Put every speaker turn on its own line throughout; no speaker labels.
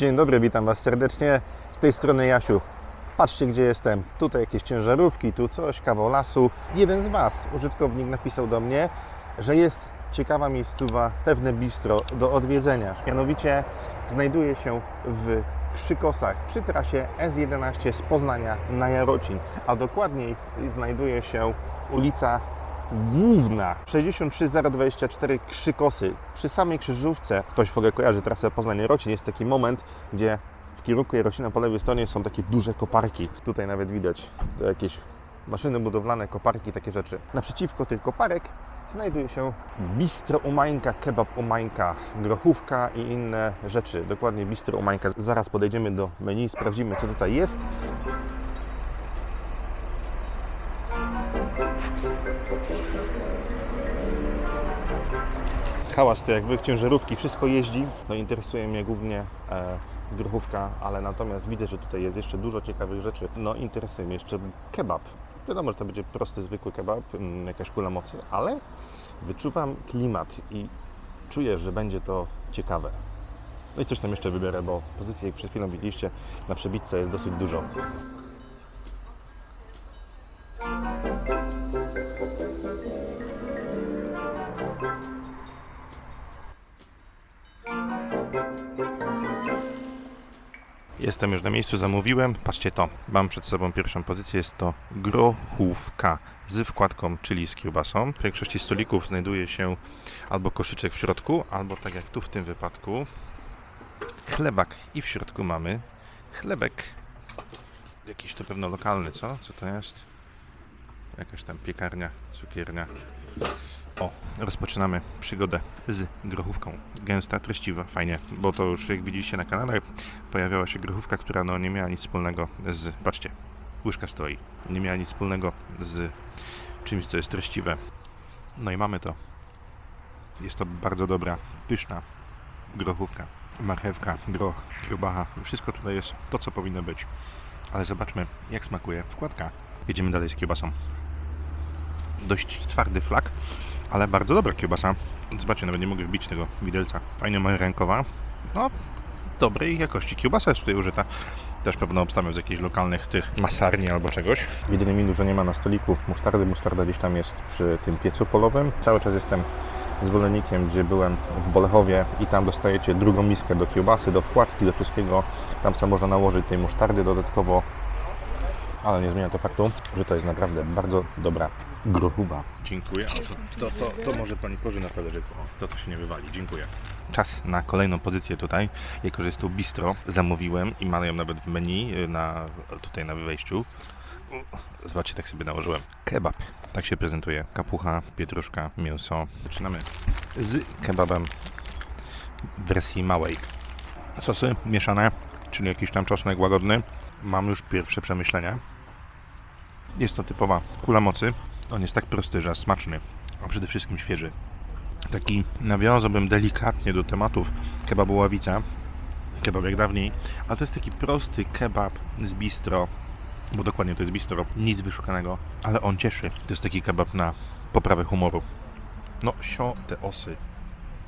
Dzień dobry, witam Was serdecznie. Z tej strony Jasiu. Patrzcie, gdzie jestem. Tutaj jakieś ciężarówki, tu coś, kawał lasu. Jeden z Was, użytkownik, napisał do mnie, że jest ciekawa miejscowa, pewne bistro do odwiedzenia. Mianowicie znajduje się w Krzykosach przy trasie S11 z Poznania na Jarocin, a dokładniej znajduje się ulica główna 63024 Krzykosy. Przy samej krzyżówce, ktoś w ogóle kojarzy trasę Poznań-Jarocin, jest taki moment, gdzie w kierunku Jarocina po lewej stronie są takie duże koparki. Tutaj nawet widać jakieś maszyny budowlane, koparki, takie rzeczy. Naprzeciwko tych koparek znajduje się bistro Umańka, kebab Umańka, grochówka i inne rzeczy. Dokładnie bistro Umańka. Zaraz podejdziemy do menu, sprawdzimy co tutaj jest. Hałas to jak wy, ciężarówki, wszystko jeździ. No interesuje mnie głównie e, ale natomiast widzę, że tutaj jest jeszcze dużo ciekawych rzeczy. No interesuje mnie jeszcze kebab. Wiadomo, że to będzie prosty, zwykły kebab, mm, jakaś kula mocy, ale wyczuwam klimat i czuję, że będzie to ciekawe. No i coś tam jeszcze wybiorę, bo pozycji, jak przed chwilą widzieliście, na przebitce jest dosyć dużo. Jestem już na miejscu, zamówiłem. Patrzcie to. Mam przed sobą pierwszą pozycję. Jest to grochówka z wkładką, czyli z kiełbasą. W większości stolików znajduje się albo koszyczek w środku, albo tak jak tu w tym wypadku, chlebak. I w środku mamy chlebek. Jakiś to pewno lokalny, co? Co to jest? Jakaś tam piekarnia, cukiernia. Rozpoczynamy przygodę z grochówką. Gęsta, treściwa, fajnie, bo to już jak widzicie na kanale pojawiała się grochówka, która no nie miała nic wspólnego z, patrzcie, łyżka stoi, nie miała nic wspólnego z czymś, co jest treściwe. No i mamy to. Jest to bardzo dobra, pyszna grochówka. Marchewka, groch, kiełbacha, wszystko tutaj jest to, co powinno być. Ale zobaczmy, jak smakuje wkładka. Jedziemy dalej z kiełbasą dość twardy flak, ale bardzo dobra kiełbasa. Zobaczcie, nawet nie mogę wbić tego widelca. Fajnie moja rękowa. No, dobrej jakości. Kiełbasa jest tutaj użyta. Też pewno obstawiam z jakichś lokalnych tych masarni albo czegoś. Jedyny minus, że nie ma na stoliku musztardy. Musztarda gdzieś tam jest przy tym piecu polowym. Cały czas jestem zwolennikiem, gdzie byłem w Bolechowie i tam dostajecie drugą miskę do kiełbasy, do wkładki, do wszystkiego. Tam sobie można nałożyć tej musztardy dodatkowo ale nie zmienia to faktu, że to jest naprawdę bardzo dobra grochuba. Dziękuję. To, to, to, to może Pani położy na talerzyku. O, to to się nie wywali. Dziękuję. Czas na kolejną pozycję tutaj. Jako, że jest to bistro, zamówiłem i mam ją nawet w menu y, na, tutaj na wejściu. Zobaczcie, tak sobie nałożyłem. Kebab. Tak się prezentuje. Kapucha, pietruszka, mięso. Zaczynamy z kebabem w wersji małej. Sosy mieszane, czyli jakiś tam czosnek łagodny. Mam już pierwsze przemyślenia. Jest to typowa kula mocy. On jest tak prosty, że smaczny, a przede wszystkim świeży. Taki nawiązałbym delikatnie do tematów kebabu ławica, kebab jak dawniej, ale to jest taki prosty kebab z bistro, bo dokładnie to jest bistro, nic wyszukanego, ale on cieszy. To jest taki kebab na poprawę humoru. No, sio te osy.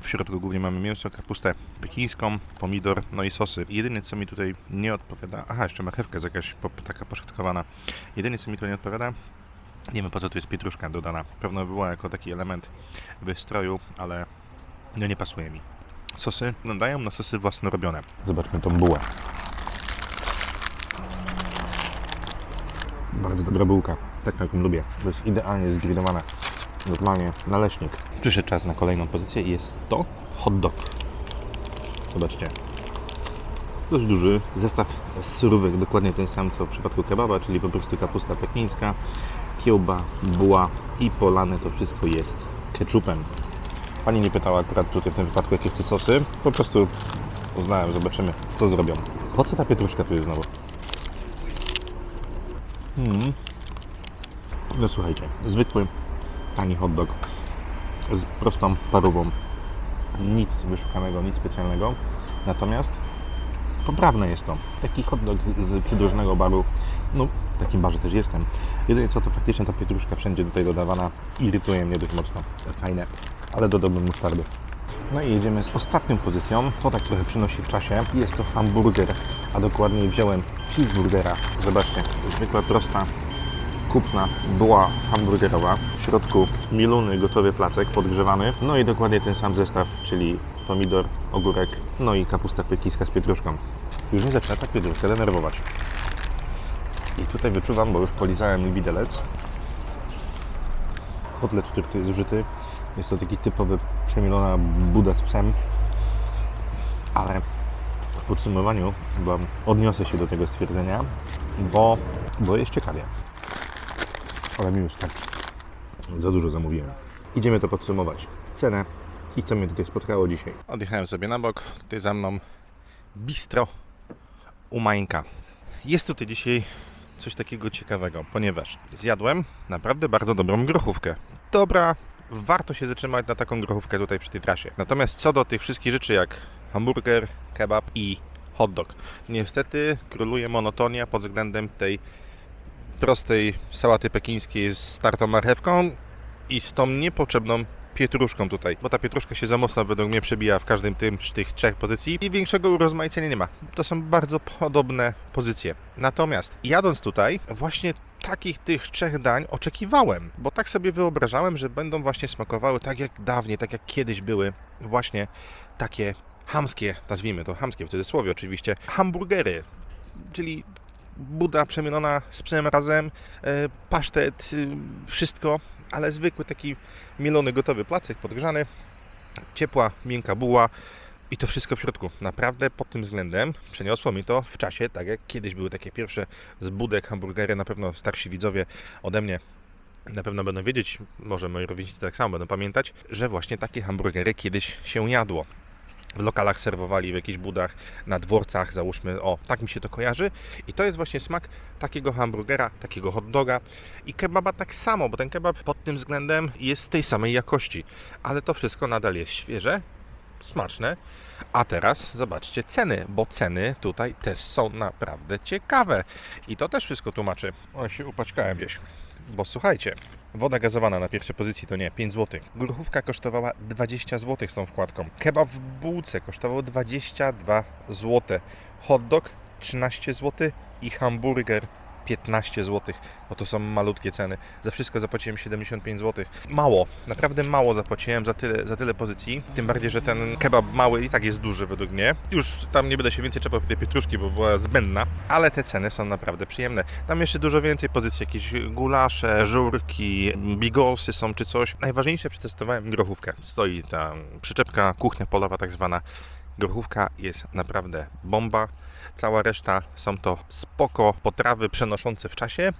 W środku głównie mamy mięso, kapustę pekińską, pomidor, no i sosy. Jedyne co mi tutaj nie odpowiada, aha, jeszcze marchewka jest jakaś pop, taka poszatkowana. Jedyne co mi tu nie odpowiada, nie wiem po co tu jest pietruszka dodana. Pewno była jako taki element wystroju, ale no nie pasuje mi. Sosy wyglądają na sosy własnorobione. Zobaczmy tą bułę. Bardzo dobra bułka, tak jak ją lubię. To jest idealnie zgrillowana. Normalnie naleśnik. Przyszedł czas na kolejną pozycję i jest to hot dog. Zobaczcie. Dość duży zestaw surówek, dokładnie ten sam co w przypadku kebaba, czyli po prostu kapusta pekińska, kiełba, buła i polane to wszystko jest ketchupem. Pani nie pytała akurat tutaj w tym wypadku jakie chce sosy, po prostu uznałem, zobaczymy co zrobią. Po co ta pietruszka tu jest znowu? Hmm. No słuchajcie, zwykły tani hot dog z prostą parową. Nic wyszukanego, nic specjalnego. Natomiast poprawne jest to. Taki hot dog z, z przydrożnego baru. No, w takim barze też jestem. Jedynie co to faktycznie ta pietruszka wszędzie tutaj dodawana irytuje mnie dość mocno. Fajne, ale dodałbym musztardy. No i jedziemy z ostatnią pozycją. To tak trochę przynosi w czasie. Jest to hamburger, a dokładniej wziąłem cheeseburgera. Zobaczcie, zwykła prosta kupna była hamburgerowa. W środku mielony gotowy placek podgrzewany. No i dokładnie ten sam zestaw, czyli pomidor, ogórek, no i kapusta pekijska z pietruszką. Już nie zaczyna tak pietruszkę denerwować. I tutaj wyczuwam, bo już polizałem widelec. Kotlet, który tu jest użyty, jest to taki typowy przemielona buda z psem. Ale w podsumowaniu Wam odniosę się do tego stwierdzenia, bo, bo jest ciekawie. Ale mi już tak za dużo zamówiłem. Idziemy to podsumować. Cenę i co mnie tutaj spotkało dzisiaj. Odjechałem sobie na bok. Tutaj za mną bistro u Mańka. Jest tutaj dzisiaj coś takiego ciekawego, ponieważ zjadłem naprawdę bardzo dobrą grochówkę. Dobra, warto się zatrzymać na taką grochówkę tutaj przy tej trasie. Natomiast co do tych wszystkich rzeczy jak hamburger, kebab i hot dog, niestety króluje monotonia pod względem tej prostej sałaty pekińskiej z tartą marchewką i z tą niepotrzebną pietruszką tutaj, bo ta pietruszka się za mocno według mnie przebija w każdym tym z tych trzech pozycji i większego urozmaicenia nie ma. To są bardzo podobne pozycje. Natomiast jadąc tutaj, właśnie takich tych trzech dań oczekiwałem, bo tak sobie wyobrażałem, że będą właśnie smakowały tak jak dawniej, tak jak kiedyś były właśnie takie hamskie, nazwijmy to hamskie w cudzysłowie oczywiście, hamburgery, czyli buda przemielona z psem razem, e, pasztet, y, wszystko, ale zwykły taki mielony, gotowy placek podgrzany, ciepła, miękka buła i to wszystko w środku. Naprawdę pod tym względem przeniosło mi to w czasie, tak jak kiedyś były takie pierwsze z budek hamburgery, na pewno starsi widzowie ode mnie na pewno będą wiedzieć, może moi rówieśnicy tak samo będą pamiętać, że właśnie takie hamburgery kiedyś się jadło w lokalach serwowali, w jakichś budach, na dworcach, załóżmy, o, tak mi się to kojarzy. I to jest właśnie smak takiego hamburgera, takiego hot doga i kebaba tak samo, bo ten kebab pod tym względem jest tej samej jakości, ale to wszystko nadal jest świeże, smaczne. A teraz zobaczcie ceny, bo ceny tutaj też są naprawdę ciekawe. I to też wszystko tłumaczy. O, się upaćkałem gdzieś. Bo słuchajcie, woda gazowana na pierwszej pozycji to nie, 5 zł. Grochówka kosztowała 20 zł z tą wkładką. Kebab w bułce kosztował 22 zł. Hot dog 13 zł i hamburger 15 zł. No to są malutkie ceny. Za wszystko zapłaciłem 75 zł. Mało, naprawdę mało zapłaciłem za tyle, za tyle pozycji. Tym bardziej, że ten kebab mały i tak jest duży według mnie. Już tam nie będę się więcej czepał tej pietruszki, bo była zbędna, ale te ceny są naprawdę przyjemne. Tam jeszcze dużo więcej pozycji, jakieś gulasze, żurki, bigosy są czy coś. Najważniejsze przetestowałem grochówkę. Stoi ta przyczepka, kuchnia polowa tak zwana. Grochówka jest naprawdę bomba. Cała reszta są to spoko potrawy przenoszące w czasie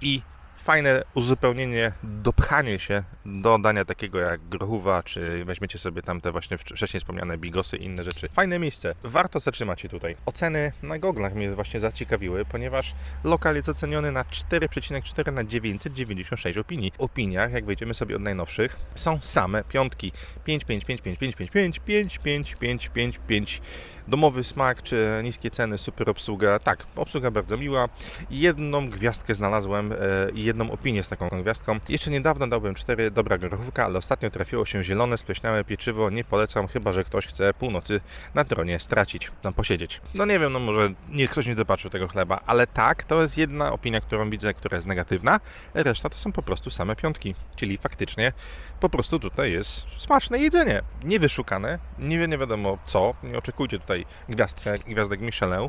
i fajne uzupełnienie, dopchanie się do dania takiego jak grochówa, czy weźmiecie sobie tam te właśnie wcześniej wspomniane bigosy i inne rzeczy. Fajne miejsce. Warto zatrzymać się tutaj. Oceny na goglach mnie właśnie zaciekawiły, ponieważ lokal jest oceniony na 4,4 na 996 opinii. W opiniach, jak wejdziemy sobie od najnowszych, są same piątki. 5, 5, 5, 5, 5, 5, 5, 5, 5, 5, 5, 5. Domowy smak, czy niskie ceny, super obsługa. Tak, obsługa bardzo miła. Jedną gwiazdkę znalazłem e, i jedną opinię z taką gwiazdką. Jeszcze niedawno dałbym 4, dobra grochówka, ale ostatnio trafiło się zielone, spleśniałe pieczywo. Nie polecam, chyba że ktoś chce północy na tronie stracić, tam posiedzieć. No nie wiem, no może nie, ktoś nie dopatrzył tego chleba, ale tak, to jest jedna opinia, którą widzę, która jest negatywna. Reszta to są po prostu same piątki, czyli faktycznie po prostu tutaj jest smaczne jedzenie. Niewyszukane, nie, nie wiadomo co, nie oczekujcie tutaj gwiazdkę, gwiazdek Michelin,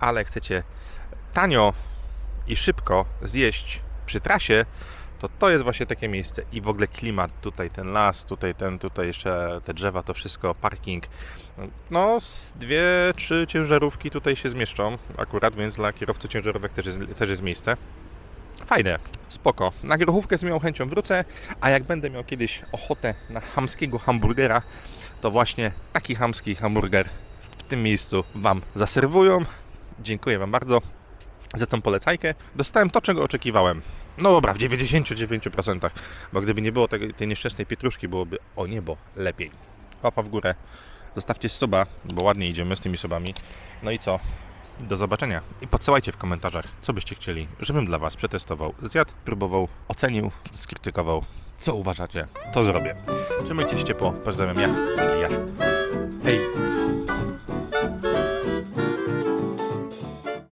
ale chcecie tanio i szybko zjeść przy trasie, to to jest właśnie takie miejsce i w ogóle klimat, tutaj ten las, tutaj ten, tutaj jeszcze te drzewa, to wszystko, parking. No, dwie, trzy ciężarówki tutaj się zmieszczą akurat, więc dla kierowców ciężarówek też jest, też jest miejsce. Fajne, spoko. Na grochówkę z miłą chęcią wrócę, a jak będę miał kiedyś ochotę na hamskiego hamburgera, to właśnie taki hamski hamburger w tym miejscu Wam zaserwują. Dziękuję Wam bardzo za tą polecajkę. Dostałem to, czego oczekiwałem. No dobra, w 99%, bo gdyby nie było tej, tej nieszczęsnej pietruszki, byłoby o niebo lepiej. Łapa w górę, zostawcie suba, bo ładnie idziemy z tymi subami. No i co? Do zobaczenia i podsyłajcie w komentarzach, co byście chcieli, żebym dla Was przetestował, zjadł, próbował, ocenił, skrytykował. Co uważacie, to zrobię. Trzymajcie się ciepło, pozdrawiam ja, czyli Jasiu. Hej!